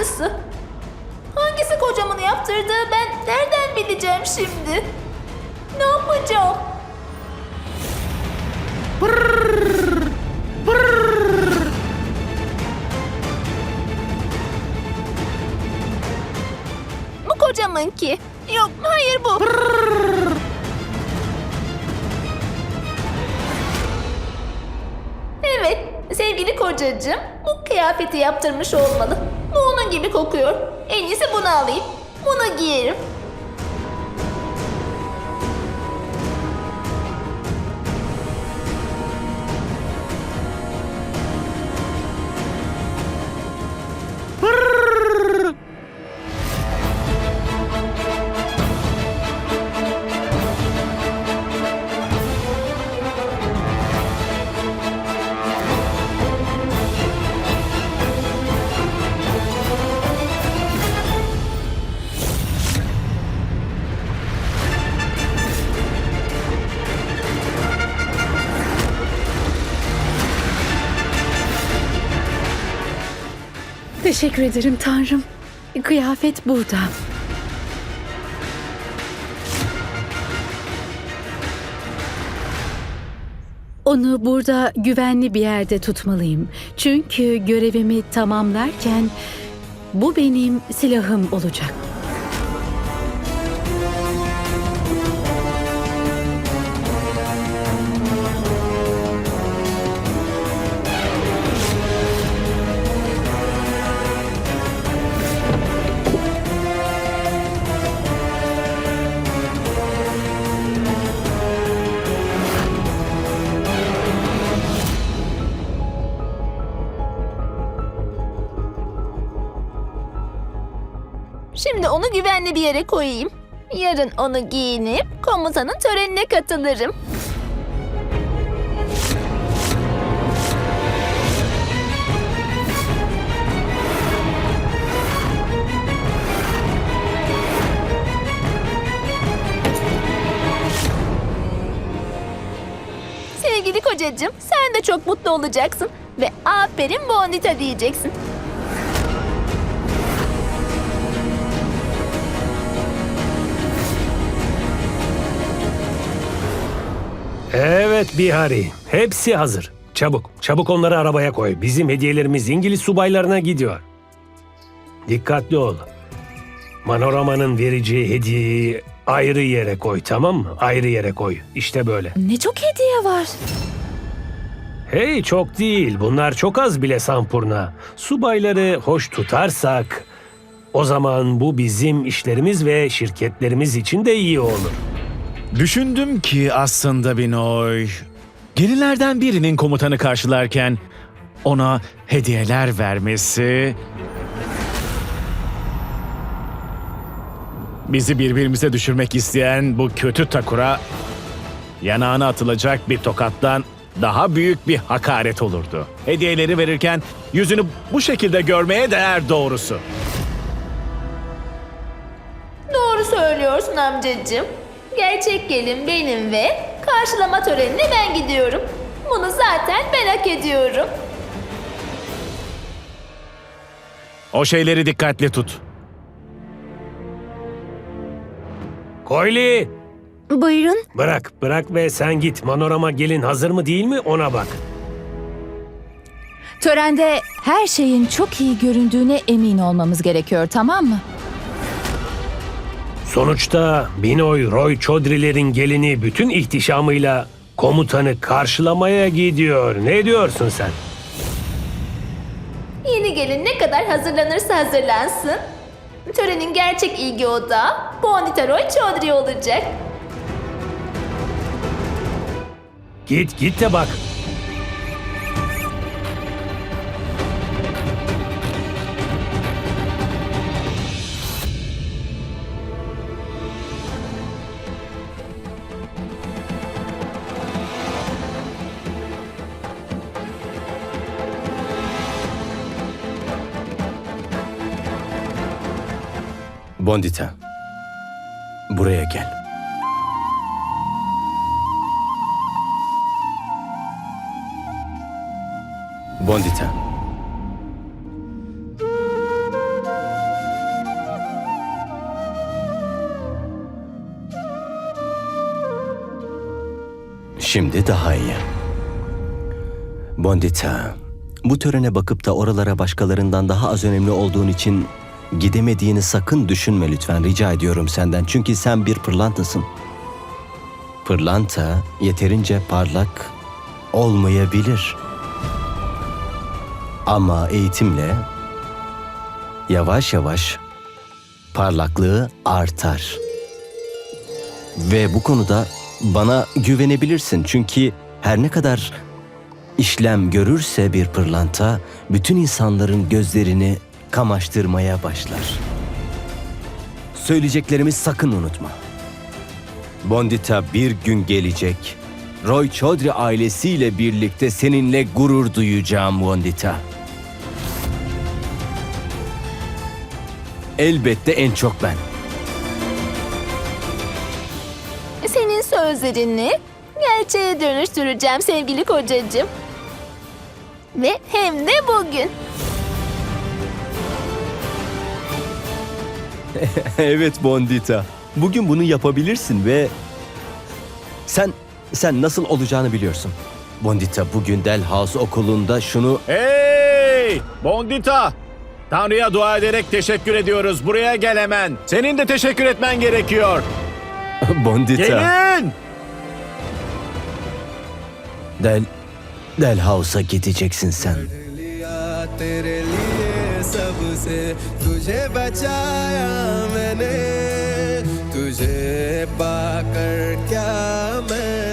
Aynısı. Hangisi kocamın yaptırdığı ben nereden bileceğim şimdi? Ne yapacağım? Bu kocamınki. Yok, hayır bu. Evet, sevgili kocacığım, bu kıyafeti yaptırmış olmalı. Gibi kokuyor. En iyisi bunu alayım. Bunu giyerim. Teşekkür ederim Tanrım. Kıyafet burada. Onu burada güvenli bir yerde tutmalıyım. Çünkü görevimi tamamlarken bu benim silahım olacak. Güvenli bir yere koyayım. Yarın onu giyinip komutanın törenine katılırım. Sevgili kocacığım, sen de çok mutlu olacaksın ve aferin Bonita diyeceksin. Evet Bihari. Hepsi hazır. Çabuk, çabuk onları arabaya koy. Bizim hediyelerimiz İngiliz subaylarına gidiyor. Dikkatli ol. Manorama'nın vereceği hediyeyi ayrı yere koy tamam mı? Ayrı yere koy. İşte böyle. Ne çok hediye var. Hey çok değil. Bunlar çok az bile Sampurna. Subayları hoş tutarsak o zaman bu bizim işlerimiz ve şirketlerimiz için de iyi olur. Düşündüm ki aslında Binoy, gelinlerden birinin komutanı karşılarken ona hediyeler vermesi... Bizi birbirimize düşürmek isteyen bu kötü takura yanağına atılacak bir tokattan daha büyük bir hakaret olurdu. Hediyeleri verirken yüzünü bu şekilde görmeye değer doğrusu. Doğru söylüyorsun amcacığım. Gerçek gelin benim ve karşılama törenine ben gidiyorum. Bunu zaten ben hak ediyorum. O şeyleri dikkatli tut. Koyli! Buyurun. Bırak, bırak ve sen git. Manorama gelin hazır mı değil mi ona bak. Törende her şeyin çok iyi göründüğüne emin olmamız gerekiyor tamam mı? Sonuçta Binoy Roy Chaudhry'lerin gelini bütün ihtişamıyla komutanı karşılamaya gidiyor. Ne diyorsun sen? Yeni gelin ne kadar hazırlanırsa hazırlansın. Törenin gerçek ilgi odağı Bonita Roy Chaudhry olacak. Git git de bak. Bondita. Buraya gel. Bondita. Şimdi daha iyi. Bondita, bu törene bakıp da oralara başkalarından daha az önemli olduğun için gidemediğini sakın düşünme lütfen rica ediyorum senden. Çünkü sen bir pırlantasın. Pırlanta yeterince parlak olmayabilir. Ama eğitimle yavaş yavaş parlaklığı artar. Ve bu konuda bana güvenebilirsin çünkü her ne kadar işlem görürse bir pırlanta bütün insanların gözlerini kamaştırmaya başlar. Söyleyeceklerimi sakın unutma. Bondita bir gün gelecek. Roy Chaudhry ailesiyle birlikte seninle gurur duyacağım Bondita. Elbette en çok ben. Senin sözlerini gerçeğe dönüştüreceğim sevgili kocacığım. Ve hem de bugün. evet Bondita. Bugün bunu yapabilirsin ve sen sen nasıl olacağını biliyorsun. Bondita bugün Delhouse okulunda şunu Hey! Bondita! Tanrı'ya dua ederek teşekkür ediyoruz. Buraya gel hemen. Senin de teşekkür etmen gerekiyor. Bondita Gelin! Del Delhouse'a gideceksin sen. सबसे तुझे बचाया मैंने। तुझे पाकर क्या मैंने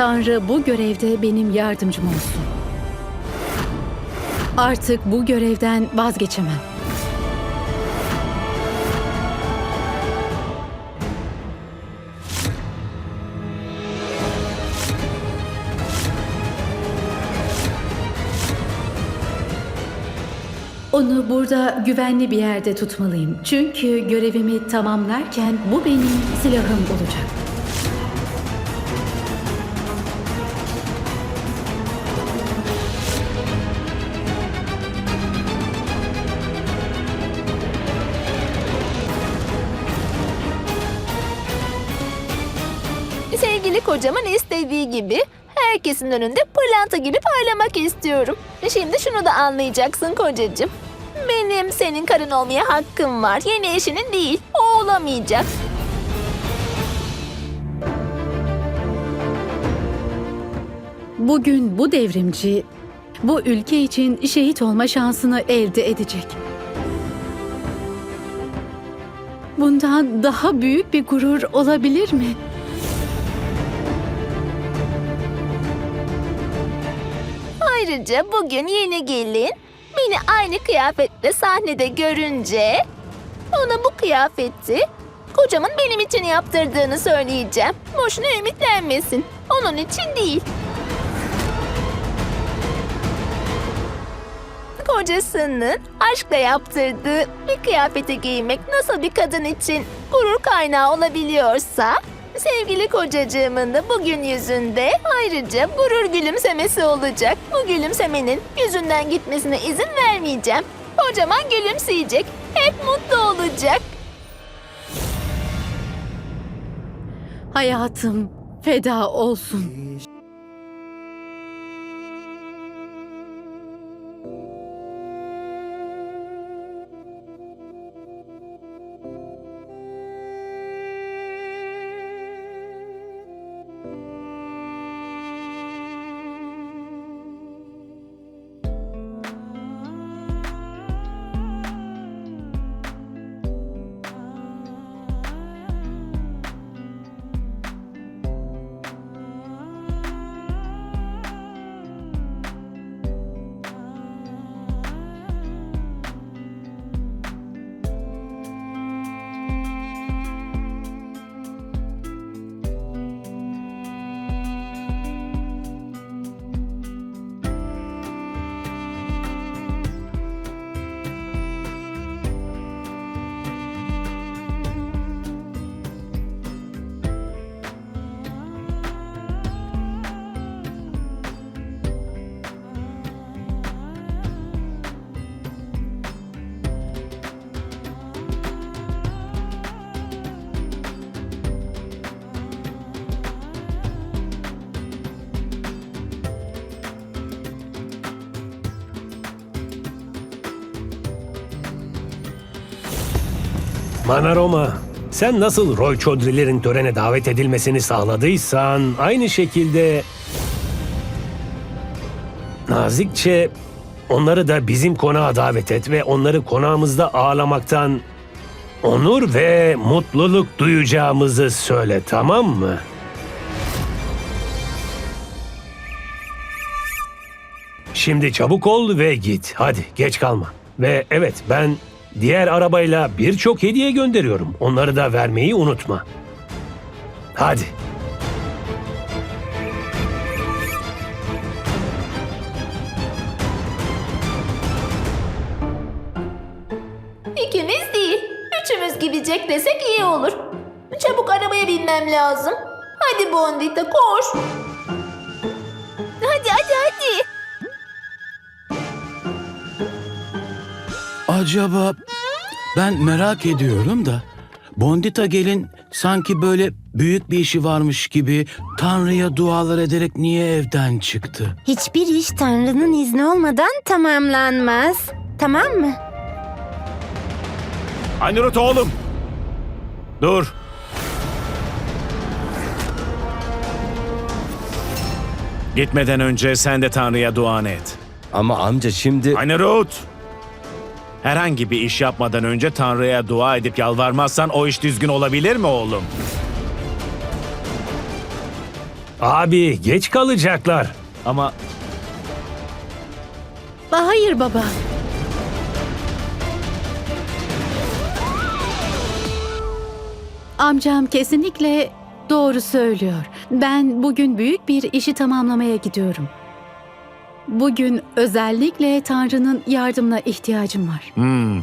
Tanrı bu görevde benim yardımcım olsun. Artık bu görevden vazgeçemem. Onu burada güvenli bir yerde tutmalıyım. Çünkü görevimi tamamlarken bu benim silahım olacak. Kocamın istediği gibi herkesin önünde pırlanta gibi parlamak istiyorum. Şimdi şunu da anlayacaksın kocacığım. Benim senin karın olmaya hakkım var. Yeni eşinin değil. O olamayacak. Bugün bu devrimci bu ülke için şehit olma şansını elde edecek. Bundan daha büyük bir gurur olabilir mi? Ayrıca bugün yeni gelin beni aynı kıyafetle sahnede görünce ona bu kıyafeti kocamın benim için yaptırdığını söyleyeceğim. Boşuna ümitlenmesin. Onun için değil. Kocasının aşkla yaptırdığı bir kıyafeti giymek nasıl bir kadın için gurur kaynağı olabiliyorsa sevgili kocacığımın da bugün yüzünde ayrıca gurur gülümsemesi olacak. Bu gülümsemenin yüzünden gitmesine izin vermeyeceğim. Kocaman gülümseyecek. Hep mutlu olacak. Hayatım feda olsun. Manaroma, sen nasıl Roy Chaudhry'lerin törene davet edilmesini sağladıysan aynı şekilde nazikçe onları da bizim konağa davet et ve onları konağımızda ağırlamaktan onur ve mutluluk duyacağımızı söyle tamam mı? Şimdi çabuk ol ve git. Hadi geç kalma. Ve evet ben diğer arabayla birçok hediye gönderiyorum. Onları da vermeyi unutma. Hadi. İkimiz değil. Üçümüz gidecek desek iyi olur. Çabuk arabaya binmem lazım. Hadi Bondita koş. Hadi hadi hadi. Acaba ben merak ediyorum da Bondita gelin sanki böyle büyük bir işi varmış gibi Tanrı'ya dualar ederek niye evden çıktı? Hiçbir iş Tanrı'nın izni olmadan tamamlanmaz. Tamam mı? Anirut oğlum. Dur. Gitmeden önce sen de Tanrı'ya duanı et. Ama amca şimdi... Anirut! Herhangi bir iş yapmadan önce Tanrı'ya dua edip yalvarmazsan o iş düzgün olabilir mi oğlum? Abi geç kalacaklar. Ama Hayır baba. Amcam kesinlikle doğru söylüyor. Ben bugün büyük bir işi tamamlamaya gidiyorum. Bugün özellikle Tanrı'nın yardımına ihtiyacım var. Hmm.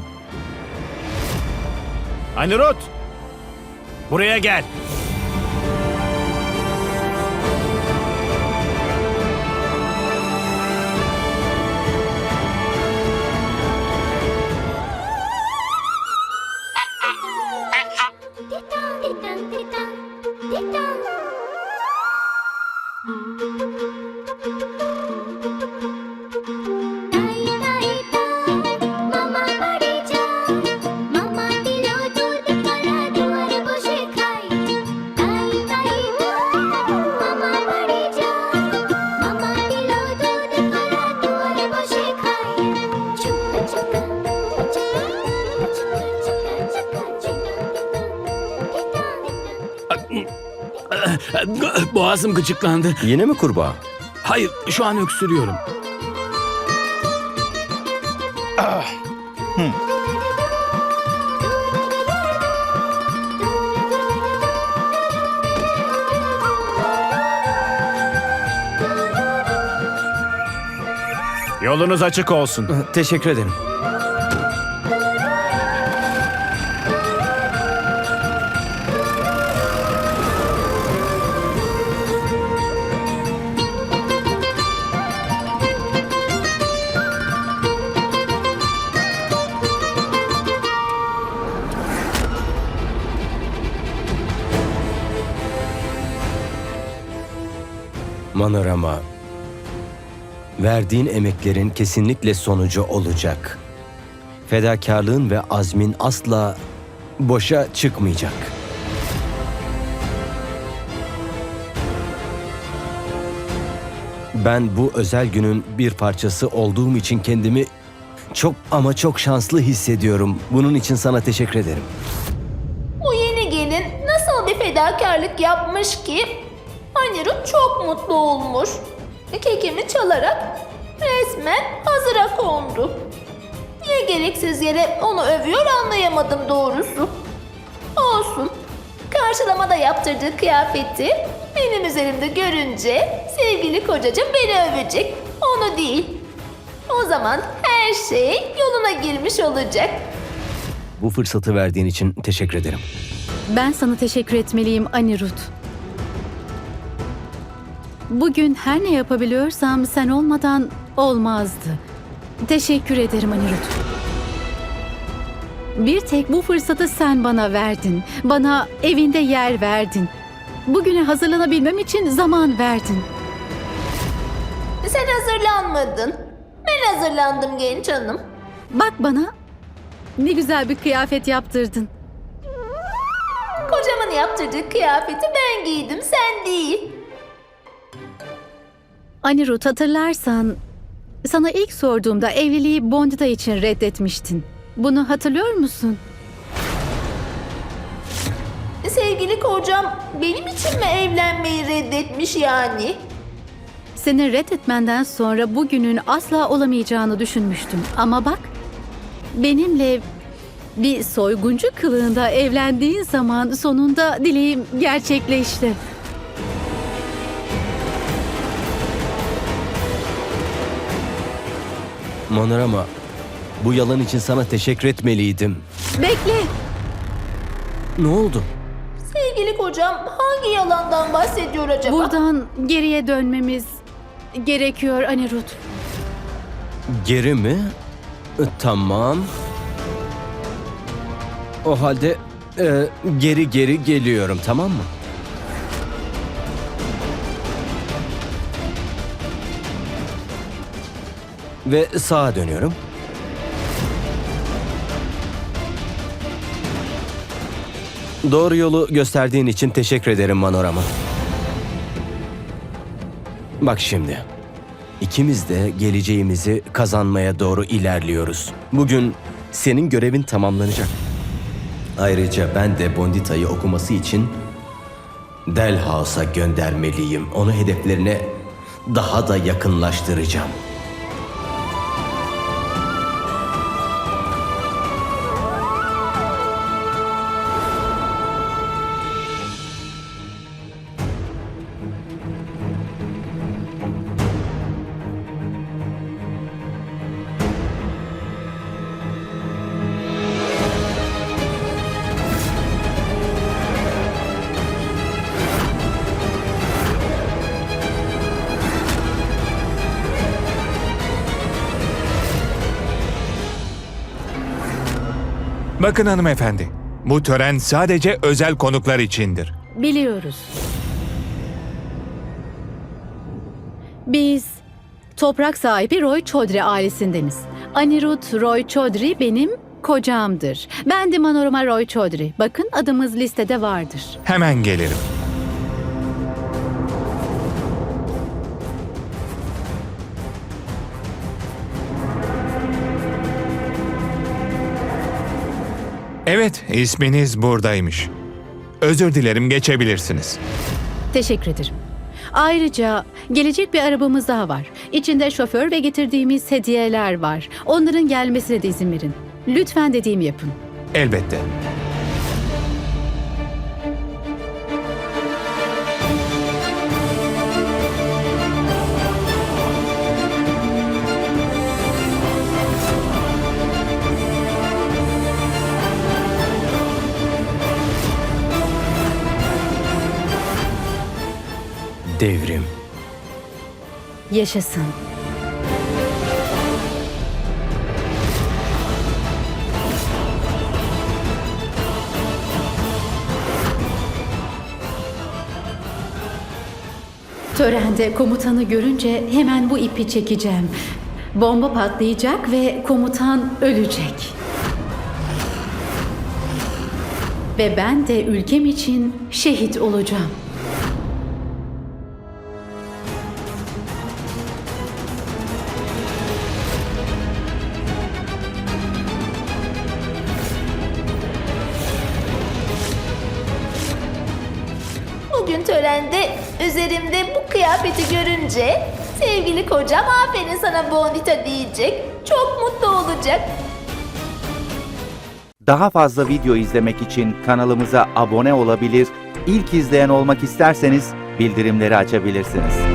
Anirut! Buraya gel. Boğazım gıcıklandı. Yine mi kurbağa? Hayır şu an öksürüyorum. Yolunuz açık olsun. Teşekkür ederim. Manorama, verdiğin emeklerin kesinlikle sonucu olacak. Fedakarlığın ve azmin asla boşa çıkmayacak. Ben bu özel günün bir parçası olduğum için kendimi çok ama çok şanslı hissediyorum. Bunun için sana teşekkür ederim. Bu yeni gelin nasıl bir fedakarlık yapmış ki? Anirut çok mutlu olmuş. Kekimi çalarak resmen hazıra kondu. Niye gereksiz yere onu övüyor anlayamadım doğrusu. Olsun. Karşılamada yaptırdığı kıyafeti benim üzerimde görünce sevgili kocacığım beni övecek. Onu değil. O zaman her şey yoluna girmiş olacak. Bu fırsatı verdiğin için teşekkür ederim. Ben sana teşekkür etmeliyim Anirut. Bugün her ne yapabiliyorsam sen olmadan olmazdı. Teşekkür ederim Anirut. Bir tek bu fırsatı sen bana verdin. Bana evinde yer verdin. Bugüne hazırlanabilmem için zaman verdin. Sen hazırlanmadın. Ben hazırlandım genç hanım. Bak bana ne güzel bir kıyafet yaptırdın. yaptırdığı kıyafeti ben giydim, sen değil. Anirudh hatırlarsan sana ilk sorduğumda evliliği Bondita için reddetmiştin. Bunu hatırlıyor musun? Sevgili kocam benim için mi evlenmeyi reddetmiş yani? Seni reddetmenden sonra bugünün asla olamayacağını düşünmüştüm. Ama bak, benimle bir soyguncu kılığında evlendiğin zaman sonunda dileğim gerçekleşti. Manorama, bu yalan için sana teşekkür etmeliydim. Bekle, Ne oldu? Sevgili kocam hangi yalandan bahsediyor acaba? buradan geriye dönmemiz gerekiyor Anirudh. Geri mi? E, Tamam. O halde e, geri geri geliyorum tamam mı? Ve sağa dönüyorum. Doğru yolu gösterdiğin için teşekkür ederim Manorama. Bak şimdi. İkimiz de geleceğimizi kazanmaya doğru ilerliyoruz. Bugün senin görevin tamamlanacak. Ayrıca ben de Bondita'yı okuması için Delhouse'a göndermeliyim. Onu hedeflerine daha da yakınlaştıracağım. Bakın hanımefendi, bu tören sadece özel konuklar içindir. Biliyoruz. Biz toprak sahibi Roy Chaudhry ailesindeniz. Anirudh Roy Chaudhry benim kocamdır. Ben de Manorama Roy Chaudhry. Bakın adımız listede vardır. Hemen gelirim. Evet, isminiz buradaymış. Özür dilerim, geçebilirsiniz. Teşekkür ederim. Ayrıca gelecek bir arabamız daha var. İçinde şoför ve getirdiğimiz hediyeler var. Onların gelmesine de izin verin. Lütfen dediğimi yapın. Elbette. Devrim. Yaşasın. Törende komutanı görünce hemen bu ipi çekeceğim. Bomba patlayacak ve komutan ölecek. Ve ben de ülkem için şehit olacağım. Kıyafeti görünce sevgili kocam aferin sana Bondita diyecek. Çok mutlu olacak. Daha fazla video izlemek için kanalımıza abone olabilir, ilk izleyen olmak isterseniz bildirimleri açabilirsiniz.